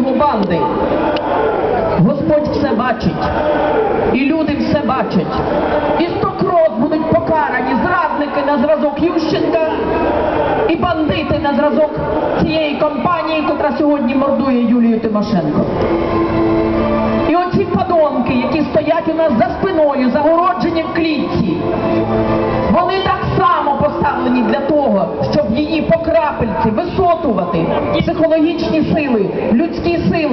його банди. Господь все бачить, і люди все бачать. І стокрот будуть покарані зрадники на зразок Ющенка і бандити на зразок цієї компанії, котра сьогодні мордує Юлію Тимошенко. І оці подонки, які стоять у нас за спиною, загороджені в клітці, вони так само поставлені для того, щоб її по крапельці висотувати, психологічні сили, людські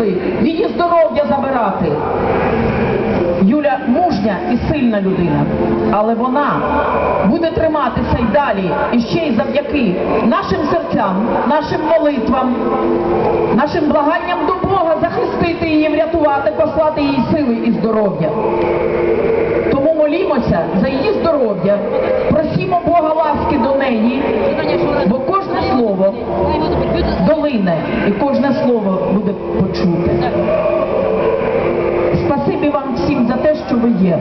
сили, її здоров'я забирати. Юля мужня і сильна людина, але вона буде триматися й далі, і ще й завдяки нашим серцям, нашим молитвам, нашим благанням до Бога захистити її, врятувати, послати їй сили і здоров'я. Тому молімося за її здоров'я, просімо Бога ласки до неї, бо кожне слово долине і кожне слово буде почуте. Спасибі вам всім за те, що ви є.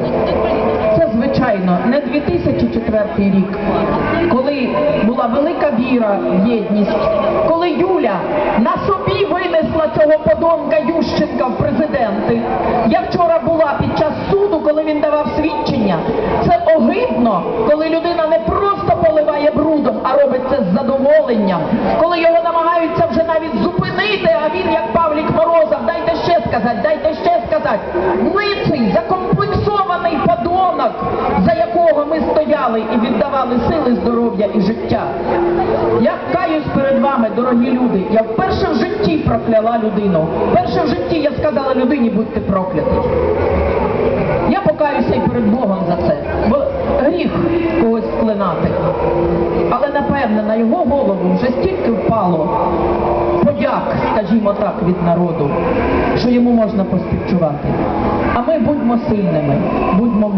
Це, звичайно, не 2004 рік, коли була велика віра в єдність, коли Юля на собі винесла цього подонка Ющенка в президенти. Я вчора була під час суду, коли він давав свідчення. Це огидно, коли людина не просто поливає брудом, а робить це з задоволенням. Коли його намагаються вже навіть зупинити, а він, як Павлік Морозов, дайте ще сказати, дайте ще сказати. Ниций, закомплексований подонок, за якого ми стояли і віддавали сили, здоров'я і життя. Я каюсь перед вами, дорогі люди. Я вперше в житті прокляла людину. Вперше в житті я сказала людині, будьте прокляті. Я покаюся і перед Богом за це, бо гріх когось вклинати. Але напевне на його голову вже стільки впало подяк, скажімо так, від народу, можна поспівчувати. А ми будьмо сильними, будьмо